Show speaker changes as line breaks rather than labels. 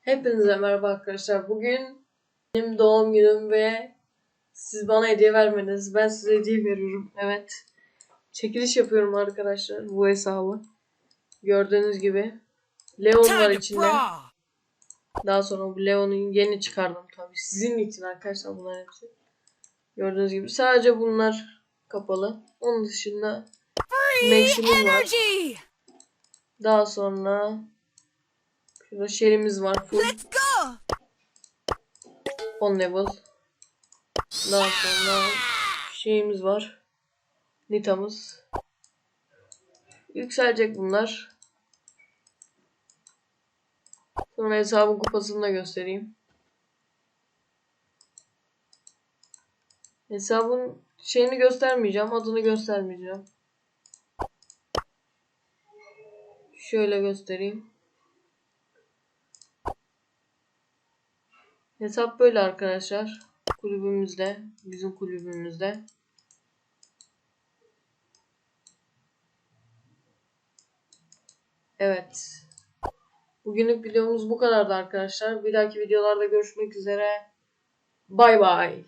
Hepinize merhaba arkadaşlar. Bugün benim doğum günüm ve siz bana hediye vermediniz. Ben size hediye veriyorum. Evet. Çekiliş yapıyorum arkadaşlar bu hesabı. Gördüğünüz gibi. Leon var içinde. Daha sonra bu Leon'u yeni çıkardım tabii. Sizin için arkadaşlar bunlar hepsi. Gördüğünüz gibi sadece bunlar kapalı. Onun dışında Max'imiz var. Daha sonra şurada Shelly'miz var. Full
Let's go.
10 level. Daha sonra şeyimiz var. Nita'mız. Yükselecek bunlar. Sonra hesabın kupasını da göstereyim. Hesabın şeyini göstermeyeceğim. Adını göstermeyeceğim. Şöyle göstereyim. Hesap böyle arkadaşlar. Kulübümüzde. Bizim kulübümüzde. Evet. Bugünlük videomuz bu kadardı arkadaşlar. Bir dahaki videolarda görüşmek üzere. Bay bay.